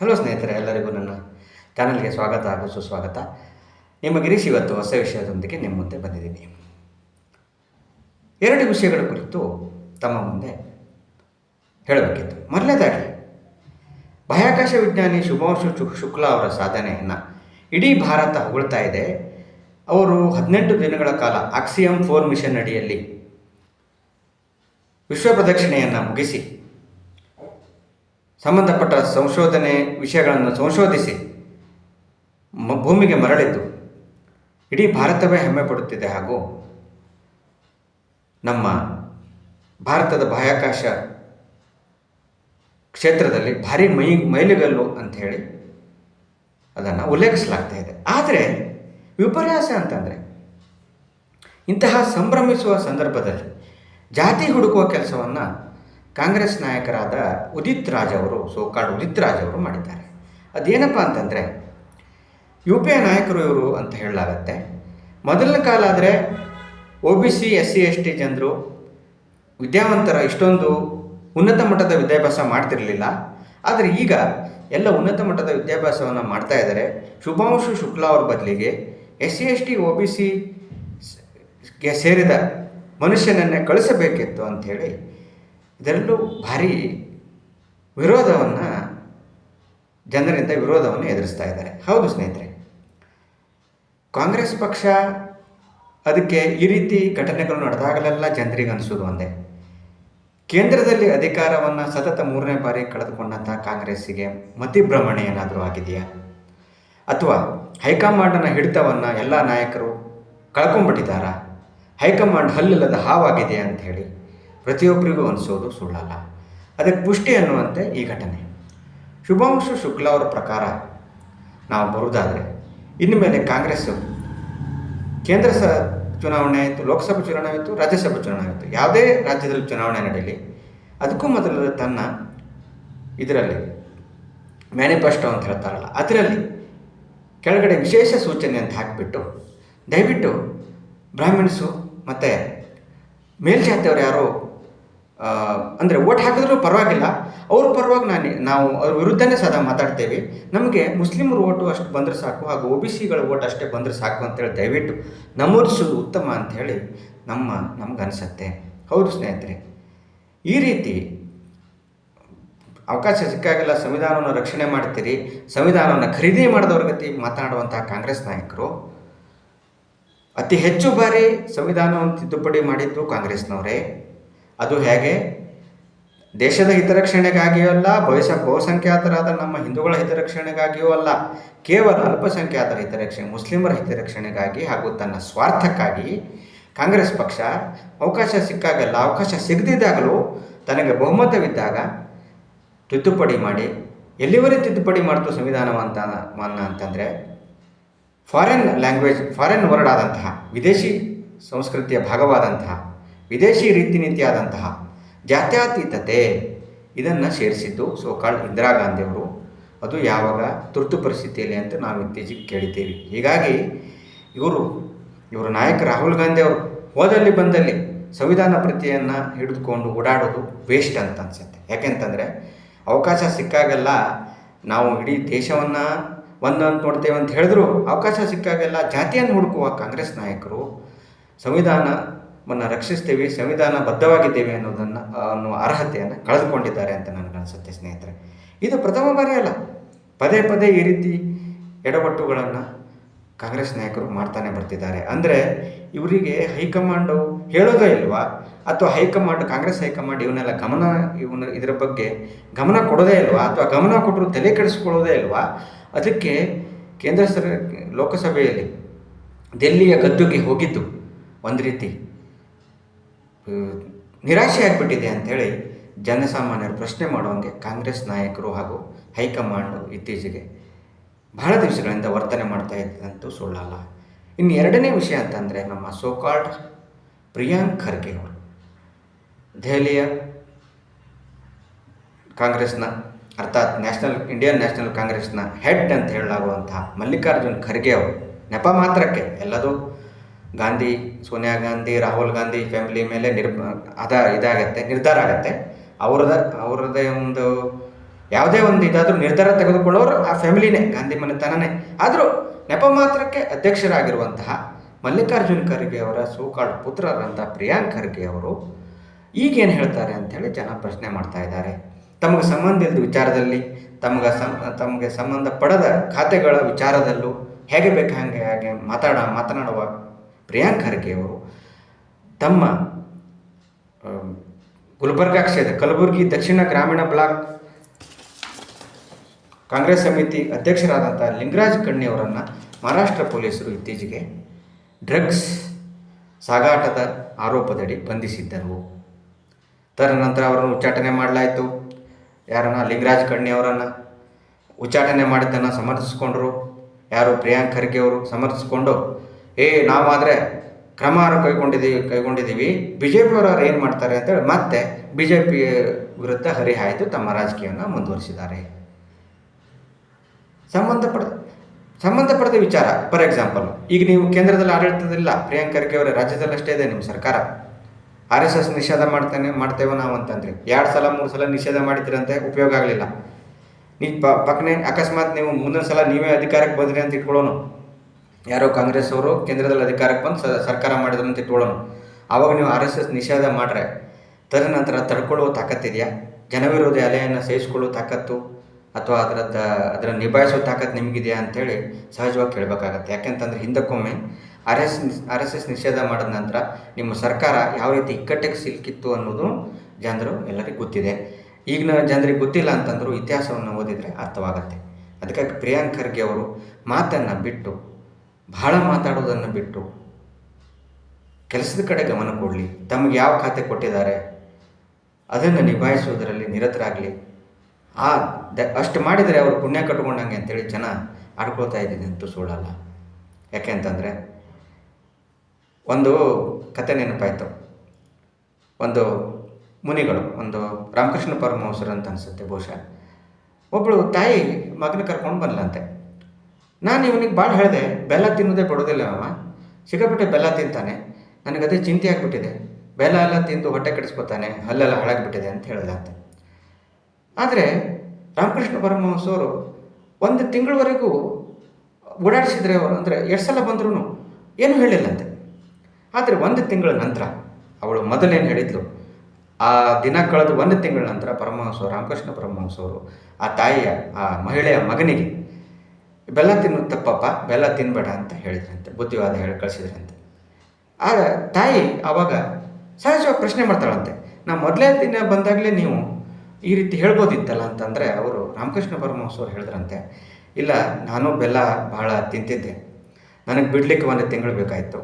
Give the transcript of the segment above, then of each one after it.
Hello ಸ್ನೇಹಿತರೆ, ಎಲ್ಲರಿಗೂ ನನ್ನ ಚಾನಲ್ಗೆ ಸ್ವಾಗತ ಹಾಗೂ ಸುಸ್ವಾಗತ. ನಿಮ್ಮ ಗಿರೀಶ್ ಇವತ್ತು ಹೊಸ ವಿಷಯದೊಂದಿಗೆ ನಿಮ್ಮ ಮುಂದೆ ಬಂದಿದ್ದೀನಿ. ಎರಡು ವಿಷಯಗಳ ಕುರಿತು ತಮ್ಮ ಮುಂದೆ ಹೇಳಬೇಕಿತ್ತು. ಮೊದಲನೇದಾಗಿ, ಬಾಹ್ಯಾಕಾಶ ವಿಜ್ಞಾನಿ ಶುಭಾಂಶು ಶುಕ್ಲಾ ಅವರ ಸಾಧನೆಯನ್ನು ಇಡೀ ಭಾರತ ಹೊಗಳ್ತಾ ಇದೆ. ಅವರು ಹದಿನೆಂಟು ದಿನಗಳ ಕಾಲ ಆಕ್ಸಿಯಂ ಫೋರ್ ಮಿಷನ್ ಅಡಿಯಲ್ಲಿ ವಿಶ್ವ ಪ್ರದಕ್ಷಿಣೆಯನ್ನು ಮುಗಿಸಿ ಸಂಬಂಧಪಟ್ಟ ಸಂಶೋಧನೆ ವಿಷಯಗಳನ್ನು ಸಂಶೋಧಿಸಿ ಮ ಭೂಮಿಗೆ ಮರಳಿದ್ದು. ಇಡೀ ಭಾರತವೇ ಹೆಮ್ಮೆ ಪಡುತ್ತಿದೆ ಹಾಗೂ ನಮ್ಮ ಭಾರತದ ಬಾಹ್ಯಾಕಾಶ ಕ್ಷೇತ್ರದಲ್ಲಿ ಭಾರಿ ಮೈ, ಮೈಲಿಗಲ್ಲು ಅಂತ ಹೇಳಿ ಅದನ್ನು ಉಲ್ಲೇಖಿಸಲಾಗ್ತಾ ಇದೆ. ಆದರೆ ವಿಪರ್ಯಾಸ ಅಂತಂದರೆ ಇಂತಹ ಸಂಭ್ರಮಿಸುವ ಸಂದರ್ಭದಲ್ಲಿ ಜಾತಿ ಹುಡುಕುವ ಕೆಲಸವನ್ನು ಕಾಂಗ್ರೆಸ್ ನಾಯಕರಾದ ಉದಿತ್ ರಾಜ್ ಅವರು, ಸೋಕಾಡ್ ಉದಿತ್ ರಾಜ್ ಅವರು ಮಾಡಿದ್ದಾರೆ. ಅದೇನಪ್ಪ ಅಂತಂದರೆ, ಯು ಪಿ ಎ ನಾಯಕರು ಇವರು ಅಂತ ಹೇಳಲಾಗತ್ತೆ. ಮೊದಲನೇ ಕಾಲ ಆದರೆ O B C, S C, S T ಜನರು ವಿದ್ಯಾವಂತರ ಇಷ್ಟೊಂದು ಉನ್ನತ ಮಟ್ಟದ ವಿದ್ಯಾಭ್ಯಾಸ ಮಾಡ್ತಿರಲಿಲ್ಲ. ಆದರೆ ಈಗ ಎಲ್ಲ ಉನ್ನತ ಮಟ್ಟದ ವಿದ್ಯಾಭ್ಯಾಸವನ್ನು ಮಾಡ್ತಾ ಇದ್ದಾರೆ. ಶುಭಾಂಶು ಶುಕ್ಲಾ ಅವ್ರ ಬದಲಿಗೆ S C, S T, O B ಸಿಗೆ ಸೇರಿದ ಮನುಷ್ಯನನ್ನೇ ಕಳಿಸಬೇಕಿತ್ತು ಅಂಥೇಳಿ ಇದರಲ್ಲೂ ಭಾರಿ ವಿರೋಧವನ್ನು ಜನರಿಂದ ವಿರೋಧವನ್ನು ಎದುರಿಸ್ತಾ ಇದ್ದಾರೆ. ಹೌದು ಸ್ನೇಹಿತರೆ, ಕಾಂಗ್ರೆಸ್ ಪಕ್ಷ ಅದಕ್ಕೆ ಈ ರೀತಿ ಘಟನೆಗಳು ನಡೆದಾಗಲೆಲ್ಲ ಜನರಿಗೆ ಅನಿಸೋದು ಒಂದೇ. ಕೇಂದ್ರದಲ್ಲಿ ಅಧಿಕಾರವನ್ನು ಸತತ ಮೂರನೇ ಬಾರಿ ಕಳೆದುಕೊಂಡಂಥ ಕಾಂಗ್ರೆಸ್ಸಿಗೆ ಮತಿಭ್ರಮಣೆ ಏನಾದರೂ ಆಗಿದೆಯಾ? ಅಥವಾ ಹೈಕಮಾಂಡನ ಹಿಡಿತವನ್ನು ಎಲ್ಲ ನಾಯಕರು ಕಳ್ಕೊಂಡ್ಬಿಟ್ಟಿದ್ದಾರಾ? ಹೈಕಮಾಂಡ್ ಹಲ್ಲಿಲ್ಲದ ಹಾವಾಗಿದೆಯಾ ಅಂತ ಹೇಳಿ ಪ್ರತಿಯೊಬ್ಬರಿಗೂ ಅನಿಸೋದು ಸುಳ್ಳಲ್ಲ. ಅದಕ್ಕೆ ಪುಷ್ಟಿ ಅನ್ನುವಂತೆ ಈ ಘಟನೆ. ಶುಭಾಂಶು ಶುಕ್ಲ ಅವರ ಪ್ರಕಾರ ನಾವು ಬರುವುದಾದರೆ, ಇನ್ನು ಮೇಲೆ ಕಾಂಗ್ರೆಸ್ಸು ಕೇಂದ್ರ ಸ ಚುನಾವಣೆ ಆಯಿತು, ಲೋಕಸಭೆ ಚುನಾವಣೆ ಆಯಿತು, ರಾಜ್ಯಸಭೆ ಚುನಾವಣೆ ಆಯಿತು. ಯಾವುದೇ ರಾಜ್ಯದಲ್ಲಿ ಚುನಾವಣೆ ನಡೆಯಲಿ ಅದಕ್ಕೂ ಮೊದಲು ತನ್ನ ಇದರಲ್ಲಿ ಮ್ಯಾನಿಫೆಸ್ಟೋ ಅಂತ ಹೇಳ್ತಾರಲ್ಲ, ಅದರಲ್ಲಿ ಕೆಳಗಡೆ ವಿಶೇಷ ಸೂಚನೆ ಅಂತ ಹಾಕಿಬಿಟ್ಟು, ದಯವಿಟ್ಟು ಬ್ರಾಹ್ಮಿಣ್ಸು ಮತ್ತು ಮೇಲ್ಜಾತಿಯವರು ಯಾರೋ ಅಂದರೆ ಓಟ್ ಹಾಕಿದ್ರು ಪರವಾಗಿಲ್ಲ. ಅವ್ರ ಪರವಾಗಿ ನಾನು, ನಾವು ಅವ್ರ ವಿರುದ್ಧನೇ ಸದಾ ಮಾತಾಡ್ತೇವೆ. ನಮಗೆ ಮುಸ್ಲಿಮರು ಓಟು ಅಷ್ಟು ಬಂದರೆ ಸಾಕು, ಹಾಗೂ ಒ ಬಿ ಸಿಗಳ ಓಟ್ ಅಷ್ಟೇ ಬಂದರೆ ಸಾಕು ಅಂತೇಳಿ ದಯವಿಟ್ಟು ನಮೂದಿಸೋದು ಉತ್ತಮ ಅಂಥೇಳಿ ನಮ್ಮ, ನಮ್ಗೆ ಅನಿಸುತ್ತೆ. ಹೌದು ಸ್ನೇಹಿತರೆ, ಈ ರೀತಿ ಅವಕಾಶ ಸಿಕ್ಕಾಗೆಲ್ಲ ಸಂವಿಧಾನವನ್ನು ರಕ್ಷಣೆ ಮಾಡ್ತೀರಿ, ಸಂವಿಧಾನವನ್ನು ಖರೀದಿ ಮಾಡಿದವ್ರ ಗತಿ ಮಾತನಾಡುವಂಥ ಕಾಂಗ್ರೆಸ್ ನಾಯಕರು. ಅತಿ ಹೆಚ್ಚು ಬಾರಿ ಸಂವಿಧಾನವನ್ನು ತಿದ್ದುಪಡಿ ಮಾಡಿದ್ದು ಕಾಂಗ್ರೆಸ್ನವರೇ. ಅದು ಹೇಗೆ? ದೇಶದ ಹಿತರಕ್ಷಣೆಗಾಗಿಯೂ ಅಲ್ಲ, ಭವಿಷ್ಯ ಬಹುಸಂಖ್ಯಾತರಾದ ನಮ್ಮ ಹಿಂದೂಗಳ ಹಿತರಕ್ಷಣೆಗಾಗಿಯೂ ಅಲ್ಲ. ಕೇವಲ ಅಲ್ಪಸಂಖ್ಯಾತರ ಹಿತರಕ್ಷಣೆ, ಮುಸ್ಲಿಮರ ಹಿತರಕ್ಷಣೆಗಾಗಿ ಹಾಗೂ ತನ್ನ ಸ್ವಾರ್ಥಕ್ಕಾಗಿ ಕಾಂಗ್ರೆಸ್ ಪಕ್ಷ ಅವಕಾಶ ಸಿಕ್ಕಾಗಲ್ಲ, ಅವಕಾಶ ಸಿಗದಿದ್ದಾಗಲೂ ತನಗೆ ಬಹುಮತವಿದ್ದಾಗ ತಿದ್ದುಪಡಿ ಮಾಡಿ ಎಲ್ಲಿವರೆಗೆ ತಿದ್ದುಪಡಿ ಮಾಡ್ತು ಸಂವಿಧಾನವಂತ ಅಂತಂದರೆ? ಫಾರಿನ್ ಲ್ಯಾಂಗ್ವೇಜ್ ಫಾರಿನ್ ವರ್ಡ್ ಆದಂತಹ, ವಿದೇಶಿ ಸಂಸ್ಕೃತಿಯ ಭಾಗವಾದಂತಹ ವಿದೇಶಿ ರೀತಿ ನೀತಿಯಾದಂತಹ ಜಾತ್ಯಾತೀತತೆ ಇದನ್ನು ಸೇರಿಸಿದ್ದು ಸೋಕಾಳ್ ಇಂದಿರಾ ಗಾಂಧಿಯವರು ಅದು ಯಾವಾಗ ತುರ್ತು ಪರಿಸ್ಥಿತಿಯಲ್ಲಿ ಅಂತ ನಾವು ಇತ್ತೀಚೆಗೆ ಕೇಳಿದ್ದೇವೆ. ಹೀಗಾಗಿ ಇವರು, ಇವರ ನಾಯಕ ರಾಹುಲ್ ಗಾಂಧಿ ಅವರು ಹೋದಲ್ಲಿ ಬಂದಲ್ಲಿ ಸಂವಿಧಾನ ಪ್ರತಿಯನ್ನು ಹಿಡಿದುಕೊಂಡು ಓಡಾಡೋದು ವೇಸ್ಟ್ ಅಂತ ಅನ್ಸುತ್ತೆ. ಯಾಕೆಂತಂದರೆ ಅವಕಾಶ ಸಿಕ್ಕಾಗೆಲ್ಲ ನಾವು ಇಡೀ ದೇಶವನ್ನು ಒಂದು ಅಂತ ನೋಡ್ತೇವೆ ಅಂತ ಹೇಳಿದ್ರು ಅವಕಾಶ ಸಿಕ್ಕಾಗೆಲ್ಲ ಜಾತಿಯನ್ನು ಹುಡುಕುವ ಕಾಂಗ್ರೆಸ್ ನಾಯಕರು ಸಂವಿಧಾನವನ್ನು ರಕ್ಷಿಸ್ತೀವಿ ಸಂವಿಧಾನ ಬದ್ಧವಾಗಿದ್ದೇವೆ ಅನ್ನೋದನ್ನು ಅನ್ನುವ ಅರ್ಹತೆಯನ್ನು ಕಳೆದುಕೊಂಡಿದ್ದಾರೆ ಅಂತ ನನಗನ್ಸುತ್ತೆ ಸ್ನೇಹಿತರೆ. ಇದು ಪ್ರಥಮ ಬಾರಿ ಅಲ್ಲ. ಪದೇ ಪದೇ ಈ ರೀತಿ ಎಡವಟ್ಟುಗಳನ್ನು ಕಾಂಗ್ರೆಸ್ ನಾಯಕರು ಮಾಡ್ತಾನೆ ಬರ್ತಿದ್ದಾರೆ. ಅಂದರೆ ಇವರಿಗೆ ಹೈಕಮಾಂಡು ಹೇಳೋದೇ ಇಲ್ವಾ? ಅಥವಾ ಹೈಕಮಾಂಡ್, ಕಾಂಗ್ರೆಸ್ ಹೈಕಮಾಂಡ್ ಇವನ್ನೆಲ್ಲ ಗಮನ ಇವನ ಇದರ ಬಗ್ಗೆ ಗಮನ ಕೊಡೋದೇ ಇಲ್ವಾ? ಅಥವಾ ಗಮನ ಕೊಟ್ಟರು ತಲೆ ಕೆಡಿಸ್ಕೊಳ್ಳೋದೇ ಇಲ್ವಾ? ಅದಕ್ಕೆ ಕೇಂದ್ರ ಸರ್, ಲೋಕಸಭೆಯಲ್ಲಿ ದೆಲ್ಲಿಯ ಗದ್ದುಗೆ ಹೋಗಿದ್ದು ಒಂದು ರೀತಿ. ನಿರಾಶೆ ಆಗಿಬಿಟ್ಟಿದೆ ಅಂಥೇಳಿ ಜನಸಾಮಾನ್ಯರು ಪ್ರಶ್ನೆ ಮಾಡುವಂಗೆ ಕಾಂಗ್ರೆಸ್ ನಾಯಕರು ಹಾಗೂ ಹೈಕಮಾಂಡ್ ಇತ್ತೀಚೆಗೆ ಬಹಳ ದಿವಸಗಳಿಂದ ವರ್ತನೆ ಮಾಡ್ತಾ ಇದ್ದಂತೂ ಸುಳ್ಳಲ್ಲ. ಇನ್ನು ಎರಡನೇ ವಿಷಯ ಅಂತಂದರೆ ನಮ್ಮ ಸೋಕಾಲ್ಡ್ ಪ್ರಿಯಾಂಕ್ ಖರ್ಗೆ ಅವರು. ದೆಹಲಿಯ ಕಾಂಗ್ರೆಸ್ನ, ಅರ್ಥಾತ್ ನ್ಯಾಷನಲ್, ಇಂಡಿಯನ್ ನ್ಯಾಷನಲ್ ಕಾಂಗ್ರೆಸ್ನ ಹೆಡ್ ಅಂತ ಹೇಳಲಾಗುವಂತಹ ಮಲ್ಲಿಕಾರ್ಜುನ್ ಖರ್ಗೆ ಅವರು, ನೆಪ ಮಾತ್ರಕ್ಕೆ, ಎಲ್ಲದೂ ಗಾಂಧಿ, ಸೋನಿಯಾ ಗಾಂಧಿ, ರಾಹುಲ್ ಗಾಂಧಿ ಫ್ಯಾಮಿಲಿ ಮೇಲೆ ನಿರ್, ಅದ ಇದಾಗತ್ತೆ, ನಿರ್ಧಾರ ಆಗತ್ತೆ. ಅವ್ರದ, ಅವ್ರದ್ದೇ ಒಂದು ಯಾವುದೇ ಒಂದು ಇದಾದರೂ ನಿರ್ಧಾರ ತೆಗೆದುಕೊಳ್ಳೋರು ಆ ಫ್ಯಾಮಿಲಿನೇ ಗಾಂಧಿ ಮನೆತನನೇ. ಆದರೂ ನೆಪ ಮಾತ್ರಕ್ಕೆ ಅಧ್ಯಕ್ಷರಾಗಿರುವಂತಹ ಮಲ್ಲಿಕಾರ್ಜುನ್ ಖರ್ಗೆ ಅವರ ಸೋಕಾಳ್ ಪುತ್ರರಂಥ ಪ್ರಿಯಾಂಕ್ ಖರ್ಗೆ ಅವರು ಈಗೇನು ಹೇಳ್ತಾರೆ ಅಂಥೇಳಿ ಜನ ಪ್ರಶ್ನೆ ಮಾಡ್ತಾ ಇದ್ದಾರೆ. ತಮಗೆ ಸಂಬಂಧ ವಿಚಾರದಲ್ಲಿ, ತಮಗೆ ಸಂ, ತಮಗೆ ಸಂಬಂಧಪಡದ ಖಾತೆಗಳ ವಿಚಾರದಲ್ಲೂ ಹೇಗೆ ಬೇಕು ಹಾಗೆ ಹಾಗೆ ಮಾತಾಡ, ಮಾತನಾಡುವ ಪ್ರಿಯಾಂಕ್ ಖರ್ಗೆ ಅವರು ತಮ್ಮ ಗುಲ್ಬರ್ಗಾ ಕ್ಷೇತ್ರ ಕಲಬುರಗಿ ದಕ್ಷಿಣ ಗ್ರಾಮೀಣ ಬ್ಲಾಕ್ ಕಾಂಗ್ರೆಸ್ ಸಮಿತಿ ಅಧ್ಯಕ್ಷರಾದಂಥ ಲಿಂಗರಾಜ್ ಕಣ್ಣಿಯವರನ್ನು ಮಹಾರಾಷ್ಟ್ರ ಪೊಲೀಸರು ಇತ್ತೀಚೆಗೆ ಡ್ರಗ್ಸ್ ಸಾಗಾಟದ ಆರೋಪದಡಿ ಬಂಧಿಸಿದ್ದರು. ತದನಂತರ ಅವರನ್ನು ಉಚ್ಚಾಟನೆ ಮಾಡಲಾಯಿತು. ಯಾರನ್ನ? ಲಿಂಗರಾಜ್ ಕಣ್ಣಿಯವರನ್ನು. ಉಚ್ಚಾಟನೆ ಮಾಡಿದ್ದನ್ನು ಸಮರ್ಥಿಸಿಕೊಂಡರು. ಯಾರು? ಪ್ರಿಯಾಂಕ್ ಖರ್ಗೆ ಅವರು ಸಮರ್ಥಿಸ್ಕೊಂಡು ಏ, ನಾವಾದರೆ ಕ್ರಮ ಕೈಗೊಂಡಿದ್ದೀವಿ ಕೈಗೊಂಡಿದ್ದೀವಿ ಬಿ ಜೆ ಪಿಯವರು ಏನು ಮಾಡ್ತಾರೆ ಅಂತೇಳಿ ಮತ್ತೆ ಬಿ ಜೆ ಪಿ ವಿರುದ್ಧ ಹರಿಹಾಯ್ದು ತಮ್ಮ ರಾಜಕೀಯವನ್ನು ಮುಂದುವರಿಸಿದ್ದಾರೆ. ಸಂಬಂಧಪಡ, ಸಂಬಂಧಪಡದ ವಿಚಾರ. ಫಾರ್ ಎಕ್ಸಾಂಪಲ್, ಈಗ ನೀವು ಕೇಂದ್ರದಲ್ಲಿ ಆಡಳಿತದಿಲ್ಲ ಪ್ರಿಯಾಂಕ್ ಖರ್ಗೆ ಅವರ ರಾಜ್ಯದಲ್ಲಷ್ಟೇ ಇದೆ ನಿಮ್ಮ ಸರ್ಕಾರ. ಆರ್ ಎಸ್ ಎಸ್ ನಿಷೇಧ ಮಾಡ್ತಾನೆ, ಮಾಡ್ತೇವೆ ನಾವು ಅಂತಂದ್ರೆ. ಎರಡು ಸಲ, ಮೂರು ಸಲ ನಿಷೇಧ ಮಾಡಿದ್ರಂತೆ ಉಪಯೋಗ ಆಗಲಿಲ್ಲ. ನೀವು ಪಕ್ಕನೆ ಅಕಸ್ಮಾತ್ ನೀವು ಮುಂದಿನ ಸಲ ನೀವೇ ಅಧಿಕಾರಕ್ಕೆ ಬಂದ್ರಿ ಅಂತ ಇಟ್ಕೊಳ್ಳೋನು. ಯಾರೋ ಕಾಂಗ್ರೆಸ್ ಅವರು ಕೇಂದ್ರದಲ್ಲಿ ಅಧಿಕಾರಕ್ಕೆ ಬಂದು ಸರ್ಕಾರ ಮಾಡಿದ್ರು ಅಂತ ಇಟ್ಕೊಳ್ಳೋಣ. ಆವಾಗ ನೀವು ಆರ್ ಎಸ್ ಎಸ್ ನಿಷೇಧ ಮಾಡ್ರೆ ತದನಂತರ ತಡ್ಕೊಳ್ಳುವ ತಾಕತ್ತಿದೆಯಾ ಜನವಿರೋಧಿ ಅಲೆಯನ್ನು ಸಹಿಸಿಕೊಳ್ಳುವ ತಾಕತ್ತು ಅಥವಾ ಅದರದ್ದ, ಅದರ ನಿಭಾಯಿಸೋ ತಾಕತ್ತು ನಿಮಗಿದೆಯಾ ಅಂತೇಳಿ ಸಹಜವಾಗಿ ಕೇಳಬೇಕಾಗತ್ತೆ. ಯಾಕೆಂತಂದ್ರೆ ಹಿಂದಕ್ಕೊಮ್ಮೆ R S R S S ನಿಷೇಧ ಮಾಡಿದ ನಂತರ ನಿಮ್ಮ ಸರ್ಕಾರ ಯಾವ ರೀತಿ ಇಕ್ಕಟ್ಟಿಗೆ ಸಿಲುಕಿತ್ತು ಅನ್ನೋದು ಜನರು ಎಲ್ಲರಿಗೂ ಗೊತ್ತಿದೆ. ಈಗಿನ ಜನರಿಗೆ ಗೊತ್ತಿಲ್ಲ ಅಂತಂದರೂ ಇತಿಹಾಸವನ್ನು ಓದಿದರೆ ಅರ್ಥವಾಗತ್ತೆ. ಅದಕ್ಕಾಗಿ ಪ್ರಿಯಾಂಕ್ ಖರ್ಗೆ ಅವರು ಮಾತನ್ನು ಬಿಟ್ಟು ಬಹಳ ಮಾತಾಡೋದನ್ನು ಬಿಟ್ಟು ಕೆಲಸದ ಕಡೆ ಗಮನ ಕೊಡಲಿ. ತಮಗೆ ಯಾವ ಖಾತೆ ಕೊಟ್ಟಿದ್ದಾರೆ? ಅದನ್ನು ನಿಭಾಯಿಸುವುದರಲ್ಲಿ ನಿರತರಾಗಲಿ. ಆ, ದ, ಅಷ್ಟು ಮಾಡಿದರೆ ಅವರು ಪುಣ್ಯ ಕಟ್ಕೊಂಡಂಗೆ ಅಂತೇಳಿ ಜನ ಆಡ್ಕೊಳ್ತಾ ಇದ್ದೀನಿ ಅಂತೂ ಸುಳ್ಳಲ್ಲ ಯಾಕೆ ಅಂತಂದರೆ, ಒಂದು ಕತೆ ನೆನಪಾಯಿತು. ಒಂದು ಮುನಿಗಳು, ಒಂದು ರಾಮಕೃಷ್ಣ ಪರಮಹಂಸರು ಅಂತ ಅನಿಸುತ್ತೆ ಬಹುಶಃ. ಒಬ್ಬಳು ತಾಯಿ ಮಗನ ಕರ್ಕೊಂಡು ಬಂದ್ಲಂತೆ. ನಾನು ಇವನಿಗೆ ಭಾಳ ಹೇಳಿದೆ, ಬೆಲ್ಲ ತಿನ್ನೋದೇ ಬಿಡೋದಿಲ್ಲ ಅವ ಸಿಕ್ಕಾಪಟ್ಟೆ ಬೆಲ್ಲ ತಿಂತಾನೆ. ನನಗೆ ಅದೇ ಚಿಂತೆ ಆಗಿಬಿಟ್ಟಿದೆ. ಬೆಲ್ಲ ಎಲ್ಲ ತಿಂದು ಹೊಟ್ಟೆ ಕೆಡಿಸ್ಕೊತಾನೆ, ಹಲ್ಲೆಲ್ಲ ಹಾಳಾಗಿಬಿಟ್ಟಿದೆ ಅಂತ ಹೇಳಿದಂತೆ ಆದರೆ ರಾಮಕೃಷ್ಣ ಪರಮಹಂಸವರು ಒಂದು ತಿಂಗಳವರೆಗೂ ಓಡಾಡಿಸಿದ್ರೆ ಅವರು, ಅಂದರೆ ಎಷ್ಟು ಸಲ ಬಂದ್ರೂ ಏನು ಹೇಳಿಲ್ಲಂತೆ ಆದರೆ ಒಂದು ತಿಂಗಳ ನಂತರ ಅವಳು ಮೊದಲೇನು ಹೇಳಿದ್ಲು, ಆ ದಿನ ಕಳೆದು ಒಂದು ತಿಂಗಳ ನಂತರ ಪರಮಹಂಸ, ರಾಮಕೃಷ್ಣ ಪರಮಹಂಸವರು ಆ ತಾಯಿಯ, ಆ ಮಹಿಳೆಯ ಮಗನಿಗೆ ಬೆಲ್ಲ ತಿನ್ನು ತಪ್ಪಪ್ಪ ಬೆಲ್ಲ ತಿನ್ನಬೇಡ ಅಂತ ಹೇಳಿದ್ರಂತೆ, ಬುದ್ಧಿವಾದ ಹೇಳಿ ಕಳಿಸಿದ್ರಂತೆ. ಆಗ ತಾಯಿ ಆವಾಗ ಸಹಜವಾಗಿ ಪ್ರಶ್ನೆ ಮಾಡ್ತಾಳಂತೆ, ನಾ ಮೊದಲೇ ದಿನ ಬಂದಾಗಲೇ ನೀವು ಈ ರೀತಿ ಹೇಳ್ಬೋದಿತ್ತಲ್ಲ ಅಂತಂದರೆ ಅವರು ರಾಮಕೃಷ್ಣ ಪರಮಹಂಸವ್ರು ಹೇಳಿದ್ರಂತೆ, ಇಲ್ಲ, ನಾನು ಬೆಲ್ಲ ಭಾಳ ತಿಂತಿದ್ದೆ, ನನಗೆ ಬಿಡಲಿಕ್ಕೆ ಒಂದು ತಿಂಗಳು ಬೇಕಾಯಿತು.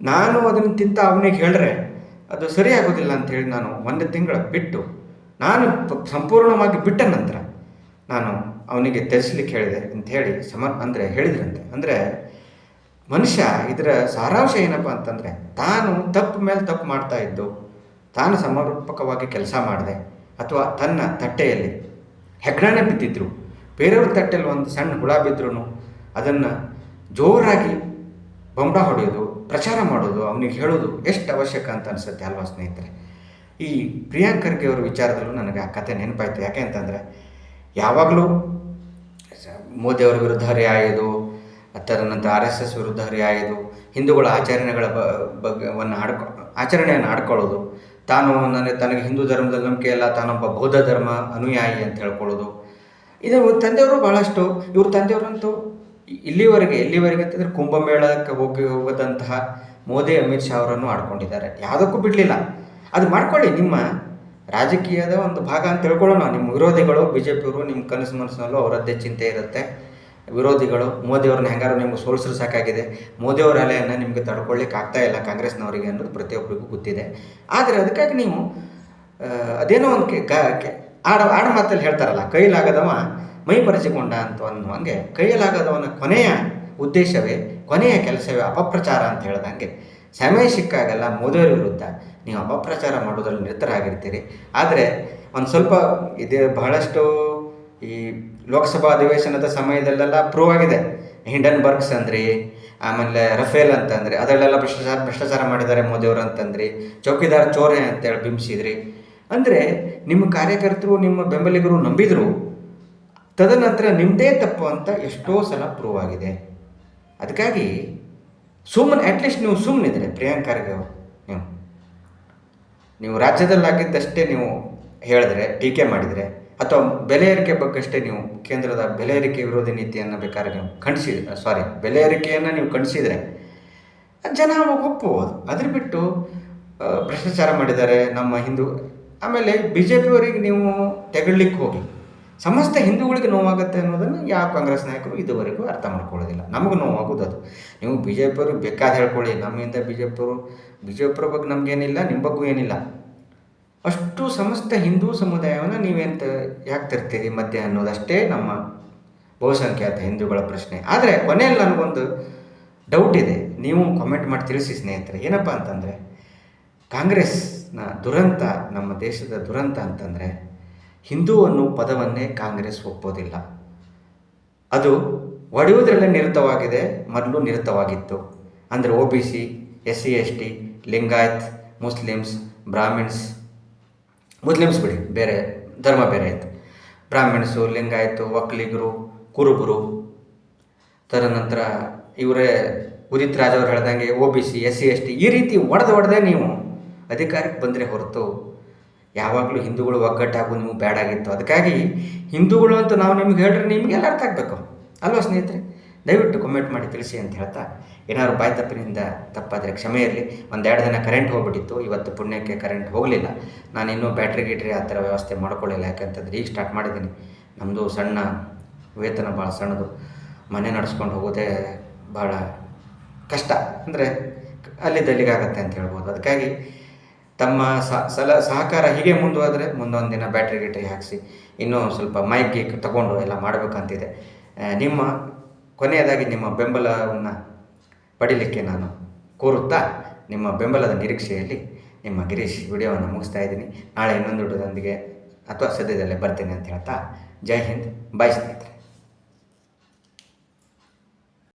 ನಾನು ಅದನ್ನು ತಿಂತ ಅವನಿಗೆ ಹೇಳಿದ್ರೆ ಅದು ಸರಿ ಆಗೋದಿಲ್ಲ ಅಂಥೇಳಿ ನಾನು ಒಂದು ತಿಂಗಳು ಬಿಟ್ಟು, ನಾನು ಸಂಪೂರ್ಣವಾಗಿ ಬಿಟ್ಟ ನಂತರ, ನಾನು ಅವನಿಗೆ ತ್ಯಜಿಸ್ಲಿಕ್ಕೆ ಹೇಳಿದೆ ಅಂತ ಹೇಳಿ ಸಮ ಅಂದರೆ ಹೇಳಿದ್ರಂತೆ. ಅಂದರೆ ಮನುಷ್ಯ ಇದರ ಸಾರಾಂಶ ಏನಪ್ಪ ಅಂತಂದರೆ ತಾನು ತಪ್ಪು ಮೇಲೆ ತಪ್ಪು ಮಾಡ್ತಾ ಇದ್ದು ತಾನು ಸಮರ್ಪಕವಾಗಿ ಕೆಲಸ ಮಾಡಿದೆ ಅಥವಾ ತನ್ನ ತಟ್ಟೆಯಲ್ಲಿ ಹೆಗ್ಗಣೆ ಬಿದ್ದಿದ್ರು. ಬೇರೆಯವ್ರ ತಟ್ಟೆಯಲ್ಲಿ ಒಂದು ಸಣ್ಣ ಹುಳ ಬಿದ್ದರೂ ಅದನ್ನು ಜೋರಾಗಿ ಬೊಂಬ ಹೊಡೆಯೋದು, ಪ್ರಚಾರ ಮಾಡೋದು, ಅವನಿಗೆ ಹೇಳೋದು ಎಷ್ಟು ಅವಶ್ಯಕ ಅಂತ ಅನಿಸುತ್ತೆ ಅಲ್ವಾ ಸ್ನೇಹಿತರೆ? ಈ ಪ್ರಿಯಾಂಕ್ ಖರ್ಗೆ ಅವರ ವಿಚಾರದಲ್ಲೂ ನನಗೆ ಆ ಕತೆ ನೆನಪಾಯ್ತು. ಯಾಕೆ ಅಂತಂದರೆ ಯಾವಾಗಲೂ ಮೋದಿಯವರ ವಿರುದ್ಧ ಹರಿಯಾಯೋದು ತದನಂತರ ಆರ್ ಎಸ್ ಎಸ್ ವಿರುದ್ಧ ಹರಿಯಾಯೋದು ಹಿಂದೂಗಳ ಆಚರಣೆಗಳ ಬ, ಬಗ್ಗೆವನ್ನು ಆಡ್ಕೊ, ಆಚರಣೆಯನ್ನು ಆಡ್ಕೊಳ್ಳೋದು. ತಾನು ನನಗೆ ತನಗೆ ಹಿಂದೂ ಧರ್ಮದಲ್ಲಿ ನಂಬಿಕೆ ಇಲ್ಲ ತಾನೊಬ್ಬ ಬೌದ್ಧ ಧರ್ಮ ಅನುಯಾಯಿ ಅಂತ ಹೇಳ್ಕೊಳ್ಳೋದು. ಇದು ತಂದೆಯವರು ಭಾಳಷ್ಟು ಇವ್ರ ತಂದೆಯವರಂತೂ ಇಲ್ಲಿವರೆಗೆ ಎಲ್ಲಿವರೆಗೆ ಅಂತಂದರೆ ಕುಂಭಮೇಳಕ್ಕೆ ಹೋಗಿ ಹೋಗದಂತಹ ಮೋದಿ ಅಮಿತ್ ಶಾ ಅವರನ್ನು ಆಡ್ಕೊಂಡಿದ್ದಾರೆ. ಯಾವುದಕ್ಕೂ ಬಿಡಲಿಲ್ಲ. ಅದು ಮಾಡ್ಕೊಳ್ಳಿ ನಿಮ್ಮ ರಾಜಕೀಯದ ಒಂದು ಭಾಗ ಅಂತ ತಿಳ್ಕೊಳ್ಳೋಣ. ನಿಮ್ಮ ವಿರೋಧಿಗಳು ಬಿ ಜೆ ಪಿಯವರು ನಿಮ್ಮ ಕನಸು ಮನಸ್ಸಿನಲ್ಲೂ ಅವರದ್ದೇ ಚಿಂತೆ ಇರುತ್ತೆ. ವಿರೋಧಿಗಳು, ಮೋದಿಯವ್ರನ್ನ ಹೆಂಗಾರು ನಿಮ್ಗೆ ಸೋಲಿಸ್ರು ಸಾಕಾಗಿದೆ. ಮೋದಿಯವರ ಅಲೆಯನ್ನು ನಿಮಗೆ ತಡ್ಕೊಳ್ಳಿಕ್ಕೆ ಆಗ್ತಾ ಇಲ್ಲ ಕಾಂಗ್ರೆಸ್ನವರಿಗೆ ಅನ್ನೋದು ಪ್ರತಿಯೊಬ್ಬರಿಗೂ ಗೊತ್ತಿದೆ. ಆದರೆ ಅದಕ್ಕಾಗಿ ನೀವು ಅದೇನೋ ಒಂದು ಆಡ ಆಡ ಮಾತಲ್ಲಿ ಹೇಳ್ತಾರಲ್ಲ ಕೈಲಾಗದವ ಮೈ ಪರಿಚಿಕೊಂಡ ಅಂತ ಅನ್ನುವಂಗೆ ಕೈಯಲಾಗದವನ ಕೊನೆಯ ಉದ್ದೇಶವೇ, ಕೊನೆಯ ಕೆಲಸವೇ ಅಪಪ್ರಚಾರ ಅಂತ ಹೇಳ್ದಂಗೆ. ಸಮಯ ಸಿಕ್ಕಾಗಲ್ಲ ಮೋದಿಯವರ ವಿರುದ್ಧ ನೀವು ಅಪಪ್ರಚಾರ ಮಾಡೋದ್ರಲ್ಲಿ ನಿರತರಾಗಿರ್ತೀರಿ. ಆದರೆ ಒಂದು ಸ್ವಲ್ಪ ಇದು ಬಹಳಷ್ಟು ಈ ಲೋಕಸಭಾ ಅಧಿವೇಶನದ ಸಮಯದಲ್ಲೆಲ್ಲ ಪ್ರೂವ್ ಆಗಿದೆ. ಹಿಂಡನ್ ಬರ್ಗ್ಸ್ ಅಂದ್ರಿ, ಆಮೇಲೆ ರಫೇಲ್ ಅಂತಂದ್ರಿ, ಅದರಲ್ಲೆಲ್ಲ ಭ್ರಷ್ಟಾಚಾರ ಭ್ರಷ್ಟಾಚಾರ ಮಾಡಿದ್ದಾರೆ ಮೋದಿಯವರು ಅಂತಂದ್ರಿ, ಚೌಕಿದಾರ್ ಚೋರೆ ಅಂತೇಳಿ ಬಿಂಬಿಸಿದ್ರಿ. ಅಂದರೆ ನಿಮ್ಮ ಕಾರ್ಯಕರ್ತರು, ನಿಮ್ಮ ಬೆಂಬಲಿಗರು ನಂಬಿದರು. ತದನಂತರ ನಿಮ್ಮದೇ ತಪ್ಪು ಅಂತ ಎಷ್ಟೋ ಸಲ ಪ್ರೂವ್ ಆಗಿದೆ. ಅದಕ್ಕಾಗಿ ಸುಮ್ಮನೆ ಅಟ್ಲೀಸ್ಟ್ ನೀವು ಸುಮ್ಮನಿದ್ರೆ ಪ್ರಿಯಾಂಕ್ ಖರ್ಗೆ ಅವರು, ನೀವು. ನೀವು ರಾಜ್ಯದಲ್ಲಾಗಿದ್ದಷ್ಟೇ ನೀವು ಹೇಳಿದ್ರೆ, ಟೀಕೆ ಮಾಡಿದರೆ, ಅಥವಾ ಬೆಲೆ ಏರಿಕೆ ಬಗ್ಗಷ್ಟೇ ನೀವು ಕೇಂದ್ರದ ಬೆಲೆ ಏರಿಕೆ ವಿರೋಧಿ ನೀತಿಯನ್ನು ಬೇಕಾದ್ರೆ ನೀವು ಖಂಡಿಸಿದ್ರೆ ಸಾರಿ ಬೆಲೆ ಏರಿಕೆಯನ್ನು ನೀವು ಖಂಡಿಸಿದರೆ ಜನ ಅವಾಗ ಒಪ್ಪಬಹುದು ಅದ್ರ ಬಿಟ್ಟು ಭ್ರಷ್ಟಾಚಾರ ಮಾಡಿದ್ದಾರೆ ನಮ್ಮ ಹಿಂದೂ, ಆಮೇಲೆ ಬಿ ಜೆ ಪಿಯವರಿಗೆ ನೀವು ತೆಗಳ್ಲಿಕ್ಕೆ ಹೋಗಿ, ಸಮಸ್ತ ಹಿಂದೂಗಳಿಗೆ ನೋವಾಗುತ್ತೆ ಅನ್ನೋದನ್ನು ಯಾವ ಕಾಂಗ್ರೆಸ್ ನಾಯಕರು ಇದುವರೆಗೂ ಅರ್ಥ ಮಾಡ್ಕೊಳ್ಳೋದಿಲ್ಲ. ನಮಗೂ ನೋವಾಗೋದು ಅದು ನೀವು ಬಿ ಜೆ ಪಿಯವರು ಬೇಕಾದ ಹೇಳ್ಕೊಳ್ಳಿ, ನಮ್ಮಿಂದ ಬಿ ಜೆ ಪಿಯವರು ಪಿಯವ್ರ ಬಗ್ಗೆ ನಮಗೇನಿಲ್ಲ ನಿಮ್ಮ ಬಗ್ಗೂ ಏನಿಲ್ಲ. ಅಷ್ಟು ಸಮಸ್ತ ಹಿಂದೂ ಸಮುದಾಯವನ್ನು ನೀವೆಂತ ಯಾಕೆ ತರ್ತೀರಿ ಮಧ್ಯೆ ಅನ್ನೋದಷ್ಟೇ ನಮ್ಮ ಬಹುಸಂಖ್ಯಾತ ಹಿಂದೂಗಳ ಪ್ರಶ್ನೆ. ಆದರೆ ಕೊನೆಯಲ್ಲಿ ನನಗೊಂದು ಡೌಟ್ ಇದೆ. ನೀವು ಕಾಮೆಂಟ್ ಮಾಡಿ ತಿಳಿಸಿ ಸ್ನೇಹಿತರೆ, ಏನಪ್ಪ ಅಂತಂದರೆ, ಕಾಂಗ್ರೆಸ್ನ ದುರಂತ, ನಮ್ಮ ದೇಶದ ದುರಂತ ಅಂತಂದರೆ, ಹಿಂದೂ ಅನ್ನೋ ಪದವನ್ನೇ ಕಾಂಗ್ರೆಸ್ ಒಪ್ಪೋದಿಲ್ಲ. ಅದು ಒಡೆಯುವುದರಲ್ಲೇ ನಿರತವಾಗಿದೆ, ಮೊದಲು ನಿರತವಾಗಿತ್ತು. ಅಂದರೆ O B C S C S T Lingayat, Muslims, Brahmins, Muslims ಬಿಡಿ, ಬೇರೆ ಧರ್ಮ ಬೇರೆ ಆಯಿತು ಬ್ರಾಹ್ಮಿಣ್ಸು ಲಿಂಗಾಯತು ಒಕ್ಕಲಿಗರು ಕುರುಬರು. ತದನಂತರ ಇವರೇ ಉದಿತ್ ರಾಜ್ ಅವರು ಹೇಳ್ದಂಗೆ O B C, S C, S T, ಈ ರೀತಿ ಒಡೆದು ಒಡೆದೇ ನೀವು ಅಧಿಕಾರಕ್ಕೆ ಬಂದರೆ ಹೊರತು ಯಾವಾಗಲೂ ಹಿಂದೂಗಳು ಒಗ್ಗಟ್ಟಾಗು ನೀವು ಬೇಡಾಗಿತ್ತು ಅದಕ್ಕಾಗಿ ಹಿಂದೂಗಳು ಅಂತ ನಾವು ನಿಮ್ಗೆ ಹೇಳ್ರೆ, ನಿಮಗೆಲ್ಲ ಅರ್ಥ ಆಗಬೇಕು. ಅಲ್ವಾ ಸ್ನೇಹಿತರೆ? ದಯವಿಟ್ಟು ಕಮೆಂಟ್ ಮಾಡಿ ತಿಳಿಸಿ ಅಂತ ಹೇಳ್ತಾ, ಏನಾದ್ರು ಬಾಯಿ ತಪ್ಪಿನಿಂದ ತಪ್ಪಾದರೆ ಕ್ಷಮೆ ಇರಲಿ. ಒಂದೆರಡು ದಿನ ಕರೆಂಟ್ ಹೋಗ್ಬಿಟ್ಟಿತ್ತು, ಇವತ್ತು ಪುಣ್ಯಕ್ಕೆ ಕರೆಂಟ್ ಹೋಗಲಿಲ್ಲ. ನಾನು ಇನ್ನೂ ಬ್ಯಾಟ್ರಿ ಗೀಟ್ರಿ ಆ ಥರ ವ್ಯವಸ್ಥೆ ಮಾಡ್ಕೊಳ್ಳಿಲ್ಲ, ಯಾಕಂತಂದ್ರೆ ಈಗ ಸ್ಟಾರ್ಟ್ ಮಾಡಿದ್ದೀನಿ. ನಮ್ಮದು ಸಣ್ಣ ವೇತನ ಭಾಳ ಸಣ್ಣದು. ಮನೆ ನಡೆಸ್ಕೊಂಡು ಹೋಗೋದೇ ಭಾಳ ಕಷ್ಟ. ಅಂದರೆ ಅಲ್ಲಿದ್ದಲ್ಲಿಗಾಗತ್ತೆ ಅಂತ ಹೇಳ್ಬೋದು. ಅದಕ್ಕಾಗಿ ತಮ್ಮ ಸಲ, ಸಹಕಾರ ಹೀಗೆ ಮುಂದುವಾದರೆ ಮುಂದೊಂದು ದಿನ ಬ್ಯಾಟ್ರಿ ಗಿಟ್ರಿ ಹಾಕಿಸಿ, ಇನ್ನೂ ಸ್ವಲ್ಪ ಮೈಕ್ ಗೀಕ್ ತಗೊಂಡು ಎಲ್ಲ ಮಾಡಬೇಕಂತಿದೆ. ನಿಮ್ಮ ಕೊನೆಯದಾಗಿ ನಿಮ್ಮ ಬೆಂಬಲವನ್ನು ಪಡೀಲಿಕ್ಕೆ ನಾನು ಕೋರುತ್ತಾ ನಿಮ್ಮ ಬೆಂಬಲದ ನಿರೀಕ್ಷೆಯಲ್ಲಿ ನಿಮ್ಮ ಗಿರೀಶ್ ವಿಡಿಯೋವನ್ನು ಮುಗಿಸ್ತಾ ಇದ್ದೀನಿ. ನಾಳೆ ಇನ್ನೊಂದು ವಿಡಿಯೋದೊಂದಿಗೆ ಅಥವಾ ಸದ್ಯದಲ್ಲೇ ಬರ್ತೇನೆ ಅಂತ ಹೇಳ್ತಾ ಜೈ ಹಿಂದ್ ಬಾಯ್ ಸ್ನೇಹಿತರೆ.